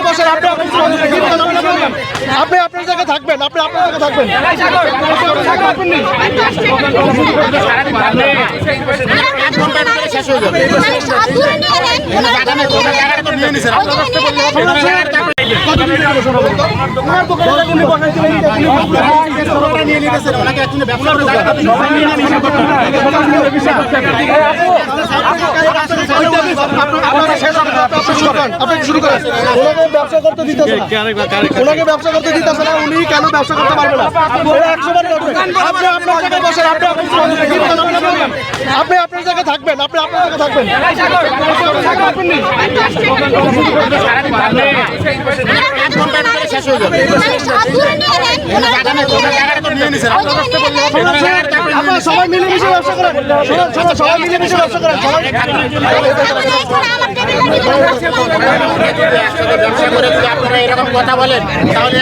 জায়গায় বসেন আপনি আপনি আপনার জায়গায় থাকবেন আপনি আপনার জায়গায় থাকবেন শেষ হয়ে ওনাকে ব্যবসা ওনাকে ব্যবসা করতে দিতেছে না উনি কেন ব্যবসা করতে পারবে না আপনি আপনি আপনার জায়গায় থাকবেন, আপনি আপনার জায়গায় থাকবেন। আপনারা সবাই মিলেমিশে ব্যবসা করেন। শোনেন, শোনেন, সবাই ব্যবসা করেন। ব্যবসা করে যদি আপনারা এরকম কথা বলেন তাহলে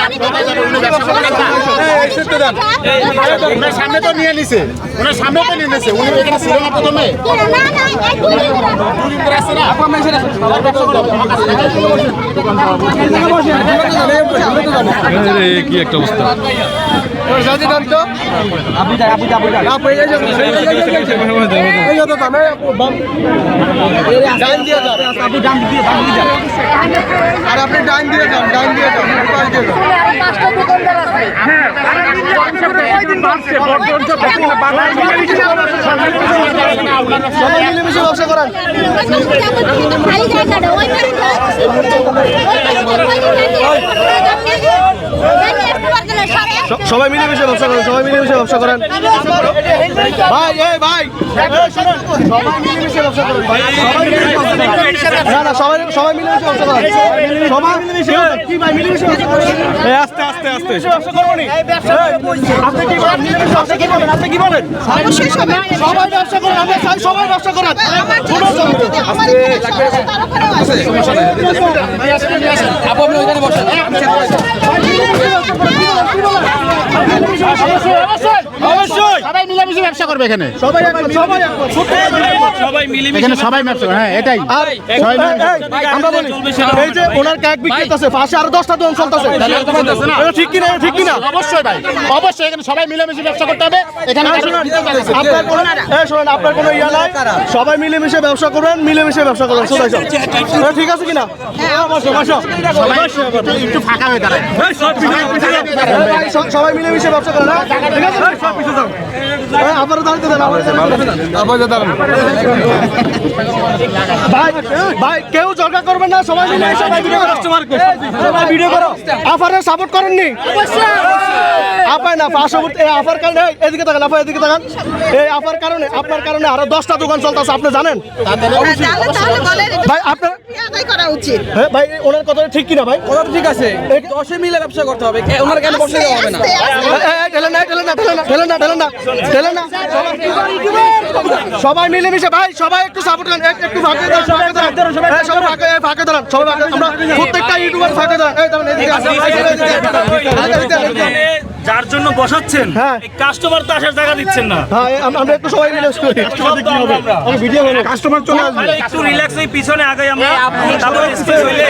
উনি ব্যবসা না। সামনে তো নিয়ে নিছে। ওনার সামনে তো নিয়ে নিছে। উনি এখানে ছিল না প্রথমে। কি একটা অবস্থা আর আপনি ডাইন দিয়ে যান ডাইন দিয়ে সবাই মিলেমিশে ব্যবসা করেন। সবাই মিলেমিশে ব্যবসা করেন সবাই মিলেমিশে ব্যবসা করেন। ভাই এই ভাই। সবাই মিলেমিশে ব্যবসা করেন ভাই। ব্যবসা- না না সবাই সবাই মিলেমিশে ব্যবসা করেন। সবাই মিলেমিশে কি ভাই মিলেমিশে ব্যবসা করেন? আস্তে আস্তে আস্তে। ব্যবসা আপনি কি বলেন? মিলেমিশে ব্যবসা কি বলেন? আপনি কি বলেন? সবাই ব্যবসা করেন আমরা চাই সবাই ব্যবসা করেন। অবশ্যই সবাই মিলেমিশে ব্যবসা করবে এখানে। সবাই সবাই সবাই মিলে এখানে সবাই ব্যবসা হ্যাঁ এটাই। আমরা বলি এই যে ওনার কেক বিক্রেতা আছে পাশে আরও দশটা দোকান চলতেছে এটা ঠিক কিনা এটা ঠিক কিনা? অবশ্যই ভাই অবশ্যই এখানে সবাই মিলেমিশে ব্যবসা করতে হবে। এখানে আপনার কোনো এই শোনেন আপনার কোনো ইয়া নাই। সবাই মিলেমিশে ব্যবসা করবেন মিলেমিশে ব্যবসা করবেন। সবাই সব ঠিক আছে কিনা? বসো বসো। একটু- একটু ফাঁকা হয়ে দাঁড়ায় সবাই মিলেমিশে ব্যবসা করেন হ্যাঁ? ঠিক আছে এই, দাঁড়াতে দেন ভাই ভাই কেউ করবেন না সবাই মিলে সবাই ভিডিও করো। সবাই ভিডিও করো। আফারে সাপোর্ট করেননি? আপায় না পার্শ্ববর্তী এই আফার কারণে এদিকে তাকান আপা এদিকে তাকান। এই আফার কারণে আপনার কারণে আরও দশটা দোকান চলতেছে আপনি জানেন? ভাই আপনার করা উচিত হ্যাঁ ভাই ওনার কথাটা ঠিক কিনা ভাই? কথা ঠিক আছে। দশে মিলে ব্যবসা করতে হবে। ওনার কেন বসে হবে না? আস্তে, আস্তে। এই, এই, ঠেলেন না, ঠেলেন না, ঠেলেন না, ঠেলেন না, ঠেলেন না, সবাই মিলেমিশে ভাই সবাই একটু সাপোর্ট করেন একটু ফাঁকে ফাঁকে সবাই ফাঁকে দাঁড়ান সবাই আমরা প্রত্যেকটা ইউটিউবার ফাঁকে এই এদিকে যার জন্য বসাচ্ছেন হ্যাঁ। কাস্টমার তো আসার জায়গা দিচ্ছেন না। হ্যাঁ আমরা একটু সবাই রিল্যাক্স করি। আমি ভিডিও বানাই কাস্টমার চলে আসবে। একটু রিল্যাক্স হয়ে পিছনে আগে আমরা। তারপরে স্পেস হইলে